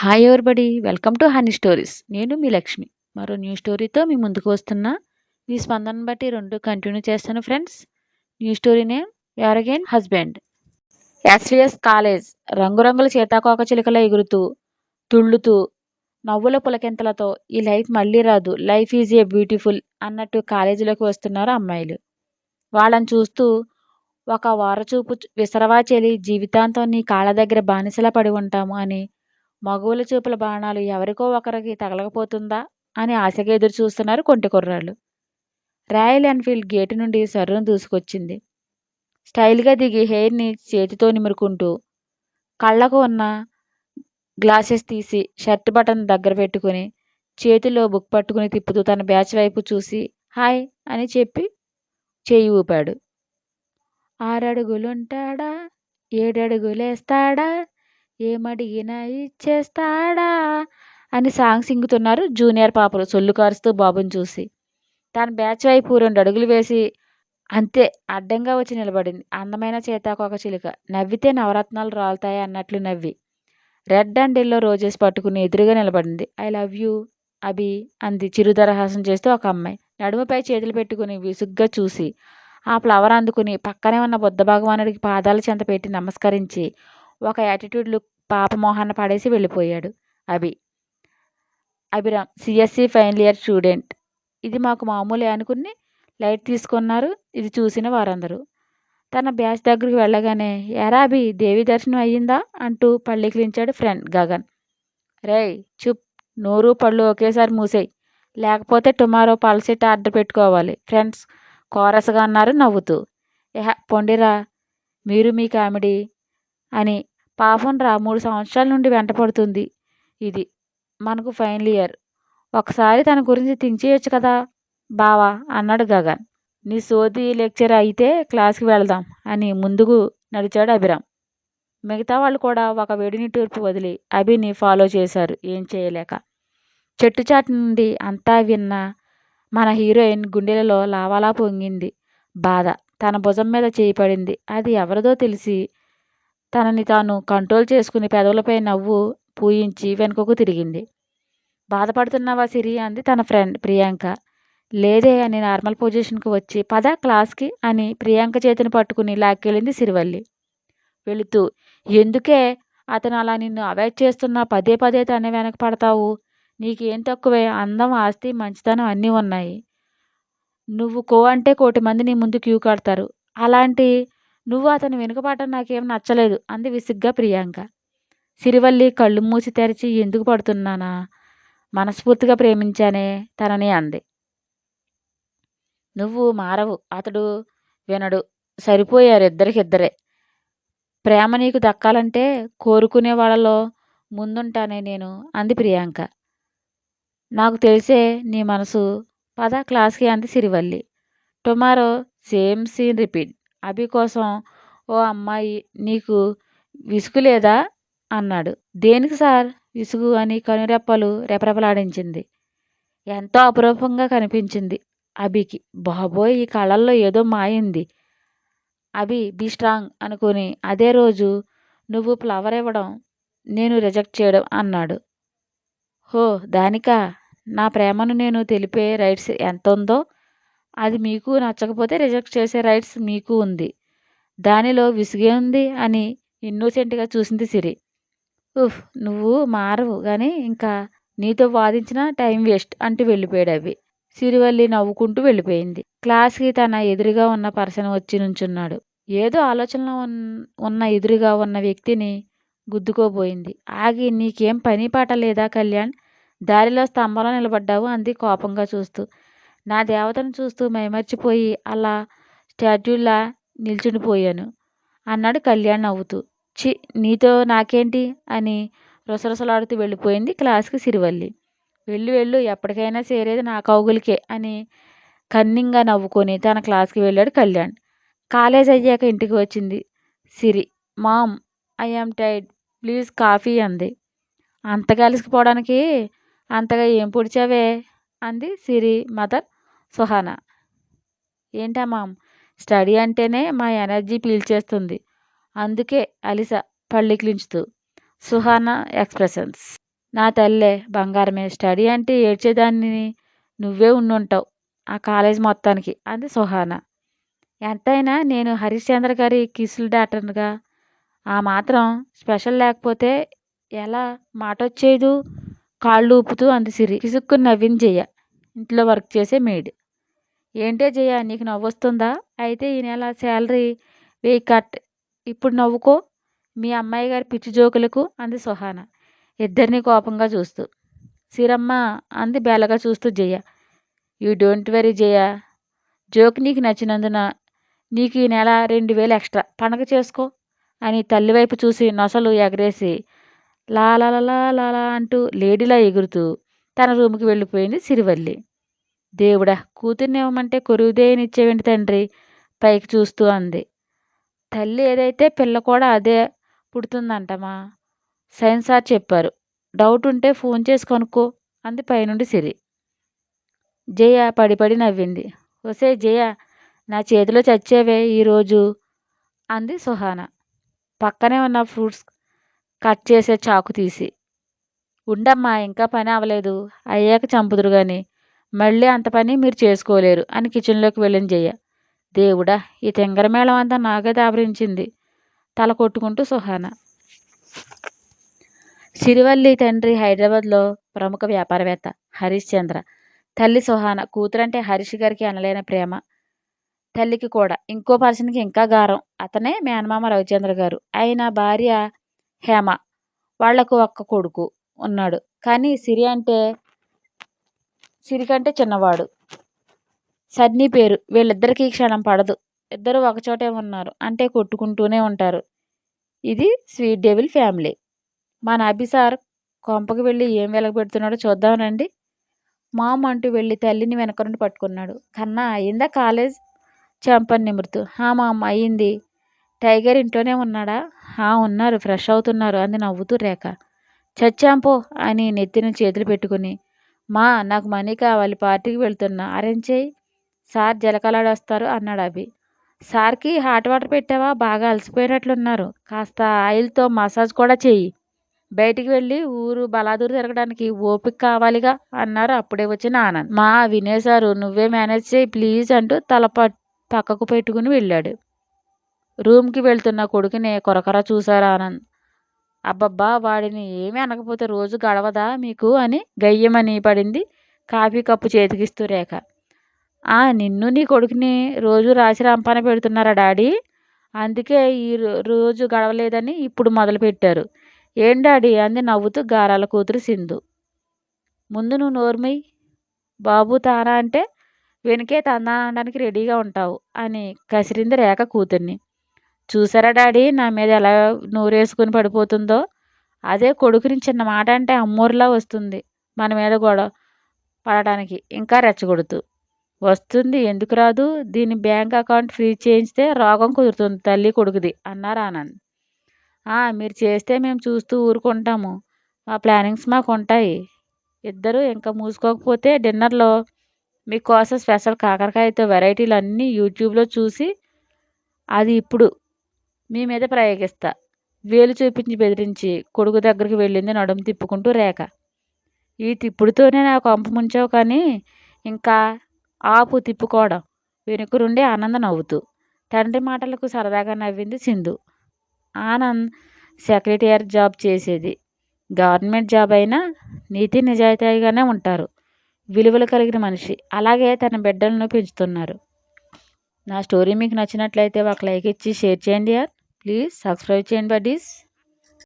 Hi everybody welcome to honey stories నేను మీ లక్ష్మి. మరో న్యూ స్టోరీతో మీ ముందుకు వస్తున్నా. మీ స్పందన బట్టి రెండు కంటిన్యూ చేస్తాను friends new story name ever again husband SVS college రంగురంగుల చేతాకోక చిలుకల ఎగురుతూ తుళ్ళుతూ నవ్వుల పులకెంతలతో ఈ లైఫ్ మళ్ళీ రాదు. లైఫ్ ఈజ్ ఏ బ్యూటిఫుల్ అన్నట్టు కాలేజీలోకి వస్తున్నారు అమ్మాయిలు. వాళ్ళని చూస్తూ ఒక వారచూపు విసరవా చెలి జీవితాంతం నీ కాళ్ళ దగ్గర బానిసలా పడి ఉంటాము అని మగవుల చూపుల బాణాలు ఎవరికో ఒకరికి తగలకపోతుందా అని ఆశగా ఎదురు చూస్తున్నారు కొంటి కుర్రాళ్ళు. రాయల్ ఎన్ఫీల్డ్ గేటు నుండి సర్రును దూసుకొచ్చింది. స్టైల్గా దిగి హెయిర్ని చేతితో నిమురుకుంటూ కళ్ళకు ఉన్న గ్లాసెస్ తీసి షర్ట్ బటన్ దగ్గర పెట్టుకుని చేతిలో బుక్ పట్టుకుని తిప్పుతూ తన బ్యాచ్ వైపు చూసి హాయ్ అని చెప్పి చేయి ఊపాడు. ఆరడుగులుంటాడా? ఏడడుగులేస్తాడా? ఏమడిగినా ఇచ్చేస్తాడా అని సాంగ్ సింగుతున్నారు జూనియర్ పాపలు సొల్లు కారుస్తూ బాబుని చూసి. తన బ్యాచ్ వైపు రెండు అడుగులు వేసి అంతే అడ్డంగా వచ్చి నిలబడింది. అందమైన చేతాకొక చిలుక. నవ్వితే నవరత్నాలు రాలుతాయి? అన్నట్లు నవ్వి. రెడ్ అండ్ ఎల్లో రోజెస్ పట్టుకుని ఎదురుగా నిలబడింది. ఐ లవ్ యూ అభి అంది చిరుదరహాసం చేస్తూ ఒక అమ్మాయి. నడుముపై చేతులు పెట్టుకుని విసుగ్గా చూసి ఆ ఫ్లవర్ అందుకుని పక్కనే ఉన్న బుద్ధ భగవానుడికి పాదాల చెంత పెట్టి నమస్కరించి ఒక యాటిట్యూడ్ లుక్ పాప మొహాన్ని పడేసి వెళ్ళిపోయాడు Abhi. Abhiram CSC final year student ఇది మాకు మామూలే అనుకుని లైట్ తీసుకున్నారు. ఇది చూసిన వారందరూ. తన బ్యాచ్ దగ్గరికి వెళ్ళగానే ఎరా అభి దేవి దర్శనం అయ్యిందా? అంటూ పళ్ళికిలించాడు ఫ్రెండ్ గగన్. రేయ్ చుప్ నోరు పళ్ళు ఒకేసారి మూసేయి. లేకపోతే టుమారో పాలసెట్ ఆర్డర్ పెట్టుకోవాలి. ఫ్రెండ్స్ కోరస్గా అన్నారు నవ్వుతూ. ఏహ పొండిరా మీరు మీ కామెడీ అని పాపం రా మూడు సంవత్సరాల నుండి వెంటపడుతుంది ఇది. మనకు ఫైనల్ ఇయర్. ఒకసారి తన గురించి థింక్ కదా? బావా అన్నాడు గగన్. నీ సోది లెక్చర్ అయితే క్లాస్కి వెళదాం అని ముందుకు నడిచాడు అభిరామ్. మిగతా వాళ్ళు కూడా ఒక వేడిని తూర్పు వదిలి అభిని ఫాలో చేశారు ఏం చేయలేక. చెట్టు చాటు నుండి అంతా విన్న మన హీరోయిన్ గుండెలలో లావాలా పొంగింది. బాధ తన భుజం మీద చేయి పడింది. అది ఎవరిదో తెలిసి తనని తాను కంట్రోల్ చేసుకుని పెదవులపై నవ్వు పూయించి వెనుకకు తిరిగింది. బాధపడుతున్నావా సిరి? అంది తన ఫ్రెండ్ ప్రియాంక. లేదే అని నార్మల్ పొజిషన్కి వచ్చి పద క్లాస్కి అని ప్రియాంక చేతిని పట్టుకుని లాక్కెళ్ళింది సిరివల్లి. వెళుతూ ఎందుకే అతను అలా నిన్ను అవాయిడ్ చేస్తున్నా? పదే పదే తనే వెనక పడతావు. నీకేం తక్కువే? అందం ఆస్తి మంచితనం అన్నీ ఉన్నాయి. నువ్వు కో అంటే కోటి మంది నీ ముందు క్యూ కడతారు. అలాంటి నువ్వు అతని వెనుకపాట నాకేం నచ్చలేదు అంది విసిగ్గా ప్రియాంక. సిరివల్లి కళ్ళు మూసి తెరిచి ఎందుకు పడుతున్నానా? మనస్ఫూర్తిగా ప్రేమించానే తనని అంది. నువ్వు మారవు అతడు వినడు సరిపోయారు ఇద్దరికిద్దరే. ప్రేమ నీకు దక్కాలంటే కోరుకునే వాళ్ళలో ముందుంటానే నేను అంది ప్రియాంక. నాకు తెలిసే నీ మనసు పద క్లాస్కి అంది Sirivalli. Tomorrow same scene repeat. Abhi కోసం ఓ అమ్మాయి నీకు విసుగు లేదా? అన్నాడు. దేనికి సార్ విసుగు అని కనురెప్పలు రెపరెపలాడించింది. ఎంతో అపురూపంగా కనిపించింది అభికి. బాబోయ్ ఈ కళల్లో ఏదో మాయింది అభి బీ స్ట్రాంగ్ అనుకుని అదే రోజు నువ్వు ఫ్లవర్ ఇవ్వడం నేను రిజెక్ట్ చేయడం అన్నాడు. హో దానికా? నా ప్రేమను నేను తెలిపే రైట్స్ ఎంత ఉందో అది మీకు నచ్చకపోతే రిజెక్ట్ చేసే రైట్స్ మీకు ఉంది. దానిలో విసుగే ఉంది అని ఇన్నోసెంట్గా చూసింది సిరి. ఉఫ్ నువ్వు మారవు కానీ ఇంకా నీతో వాదించిన టైం వేస్ట్ అంటూ వెళ్ళిపోయాడు అవి సిరివల్లి నవ్వుకుంటూ వెళ్ళిపోయింది. క్లాస్కి తన ఎదురుగా ఉన్న పర్సన్ వచ్చి నుంచున్నాడు. ఏదో ఆలోచనలో ఉన్న ఎదురుగా ఉన్న వ్యక్తిని గుద్దుకోబోయింది. ఆగి నీకేం పని పాట లేదా కళ్యాణ్? దారిలో స్తంభంలో నిలబడ్డావు అంది కోపంగా చూస్తూ. నా దేవతను చూస్తూ మైమర్చిపోయి అలా స్టాట్యూలా నిల్చుండిపోయాను. అన్నాడు కళ్యాణ్ నవ్వుతూ. చి నీతో నాకేంటి? అని రుసరుసలాడుతూ వెళ్ళిపోయింది క్లాస్కి సిరివల్లి. వెళ్ళు వెళ్ళు ఎప్పటికైనా చేరేది నా కౌగులికే అని కన్నింగా నవ్వుకొని తన క్లాస్కి వెళ్ళాడు కళ్యాణ్. కాలేజ్ అయ్యాక ఇంటికి వచ్చింది సిరి. మామ్ ఐఎమ్ టైడ్ ప్లీజ్ కాఫీ అంది. అంతగా అలసిపోవడానికి అంతగా ఏం పొడిచావే? అంది సిరి మదర్. సుహానా. ఏంటా మామ్? స్టడీ అంటేనే మా ఎనర్జీ పీల్చేస్తుంది. అందుకే అలిస పళ్ళికిలించుతూ సుహానా ఎక్స్ప్రెషన్స్. నా తల్లే బంగారమే స్టడీ అంటే ఏడ్చేదాన్ని నువ్వే ఉండుంటావు ఆ కాలేజ్ మొత్తానికి అంది సుహాన. ఎంతైనా నేను హరిశ్చంద్ర గారి కిసులు డాక్టర్గా ఆ మాత్రం స్పెషల్ లేకపోతే ఎలా మాట వచ్చేదు కాళ్ళు ఊపుతూ అంది సిరి. కిసుక్కుని నవ్వింది ఇంట్లో వర్క్ చేసే మేడ్. ఏంటే జయ నీకు నవ్వొస్తుందా? అయితే ఈ నెల శాలరీ వెయ్యి కట్. ఇప్పుడు నవ్వుకో. మీ అమ్మాయి గారి పిచ్చి జోకులకు అంది సుహాన. ఇద్దరిని కోపంగా చూస్తూ. సీరమ్మ అంది బేలగా చూస్తూ Jaya. You don't worry Jaya. Joke నీకు నచ్చినందున నీకు ఈ నెల రెండు వేలు ఎక్స్ట్రా. పండగ చేసుకో అని తల్లి వైపు చూసి నొసలు ఎగరేసి లాలా అంటూ లేడీలా ఎగురుతూ తన రూమ్కి వెళ్ళిపోయింది సిరివల్లి. దేవుడా కూతుర్నివ్వమంటే కొరువుదేనిచ్చేవేంటి తండ్రి పైకి చూస్తూ అంది. తల్లి ఏదైతే పిల్ల కూడా అదే పుడుతుందంటమా? సైన్స్ సార్ చెప్పారు. డౌట్ ఉంటే ఫోన్ చేసి కనుక్కో అంది పైనుండి సిరి. జయ పడిపడి నవ్వింది. ఒసే జయ నా చేతిలో చచ్చేవే ఈరోజు అంది సుహాన. పక్కనే ఉన్న ఫ్రూట్స్ కట్ చేసే చాకు తీసి. ఉండమ్మా ఇంకా పని అవ్వలేదు అయ్యాక చంపుదురు కానీ మళ్ళీ అంత పని మీరు చేసుకోలేరు అని కిచెన్లోకి వెళ్ళిన జయ. దేవుడా ఈ తింగరమేళం అంతా నాగే దాబరించింది. తల కొట్టుకుంటూ సుహాన. సిరివల్లి తండ్రి హైదరాబాద్లో ప్రముఖ వ్యాపారవేత్త హరీష్ చంద్ర. తల్లి సుహాన కూతురంటే హరీష్ గారికి అనలేని ప్రేమ. తల్లికి కూడా ఇంకో పర్సన్కి ఇంకా గారం. అతనే మేనమామ రవిచంద్ర గారు. ఆయన భార్య హేమ. వాళ్ళకు ఒక్క కొడుకు ఉన్నాడు. కానీ సిరి అంటే సిరి కంటే చిన్నవాడు. సన్నీ పేరు. వీళ్ళిద్దరికీ క్షణం పడదు. ఇద్దరు ఒకచోటే ఉన్నారు. అంటే కొట్టుకుంటూనే ఉంటారు. ఇది స్వీట్ డెవిల్ ఫ్యామిలీ. మన అభిసార్ కొంపకి వెళ్ళి ఏం వెలగబెడుతున్నాడో చూద్దాం రండి. మామ్ అంటూ వెళ్ళి తల్లిని వెనక నుండి పట్టుకున్నాడు. కన్నా అయిందా కాలేజ్? చంపని నిమురుతూ. హా మామ్ అయ్యింది టైగర్ ఇంట్లోనే ఉన్నాడా? హా ఉన్నారు. ఫ్రెష్ అవుతున్నారు. అంది నవ్వుతూ రేఖ. చచ్చాంపో అని నెత్తిన చేతులు పెట్టుకుని. మా నాకు మనీ కావాలి పార్టీకి వెళ్తున్నా. అరేంజ్ చేయి. సార్ జలకలాడొస్తారు అన్నాడు అభి. సార్కి హాట్ వాటర్ పెట్టావా? బాగా అలసిపోయినట్లున్నారు. కాస్త ఆయిల్తో మసాజ్ కూడా చెయ్యి. బయటికి వెళ్ళి ఊరు బలాదూరు తిరగడానికి ఓపిక కావాలిగా అన్నారు అప్పుడే వచ్చిన ఆనంద్. మా వినేశారు నువ్వే మేనేజ్ చేయి ప్లీజ్ అంటూ తల పక్కకు పెట్టుకుని వెళ్ళాడు. రూమ్కి వెళ్తున్న కొడుకుని కొరకర చూశారు ఆనంద్. అబ్బబ్బా! వాడిని ఏమీ అనకపోతే రోజు గడవదా మీకు? అని గయ్యమని పడింది. కాఫీ కప్పు చేతికిస్తూ రేఖ. ఆ నిన్ను నీ కొడుకుని రోజు రాసి రంపాన పెడుతున్నారా డాడీ? అందుకే ఈ రోజు గడవలేదని ఇప్పుడు మొదలుపెట్టారు. ఏం డాడీ? అంది నవ్వుతూ గారాల కూతురు సింధు. ముందు నువ్వు నోర్మై బాబు తానా అంటే వెనుకే తందానడానికి రెడీగా ఉంటావు అని కసిరింది రేఖ కూతుర్ని. చూసారా డాడీ? నా మీద ఎలా నూరేసుకుని పడిపోతుందో? అదే కొడుకుని చిన్న మాట అంటే అమ్మూరిలా వస్తుంది మన మీద గొడవ పడటానికి. ఇంకా రెచ్చగొడుతూ. వస్తుంది ఎందుకు రాదు? దీని బ్యాంక్ అకౌంట్ ఫ్రీ చేయిస్తే రోగం కుదురుతుంది తల్లి కొడుకుది అన్నారు ఆనంద్ మీరు చేస్తే మేము చూస్తూ ఊరుకుంటాము. మా ప్లానింగ్స్ మాకు ఉంటాయి. ఇద్దరు ఇంకా మూసుకోకపోతే డిన్నర్లో మీకోసం స్పెషల్ కాకరకాయతో వెరైటీలు అన్నీ యూట్యూబ్లో చూసి అది ఇప్పుడు మీ మీద ప్రయోగిస్తా. వేలు చూపించి బెదిరించి కొడుకు దగ్గరికి వెళ్ళింది నడుము తిప్పుకుంటూ రేఖ. ఈ తిప్పుడుతోనే నాకు కొంప ముంచావు కానీ ఇంకా ఆపు తిప్పుకోవడం వెనుకరుండి ఆనంద నవ్వుతూ తండ్రి మాటలకు సరదాగా నవ్వింది సింధు. ఆనంద్ సెక్రటరీ జాబ్ చేసేది. గవర్నమెంట్ జాబ్ అయినా నీతి నిజాయితీగానే ఉంటారు. విలువలు కలిగిన మనిషి. అలాగే తన బిడ్డలను పెంచుతున్నారు. నా స్టోరీ మీకు నచ్చినట్లయితే ఒక లైక్ ఇచ్చి షేర్ చేయండి యార్ ప్లీజ్ సబ్స్క్రైబ్ చేయండి బడ్డీస్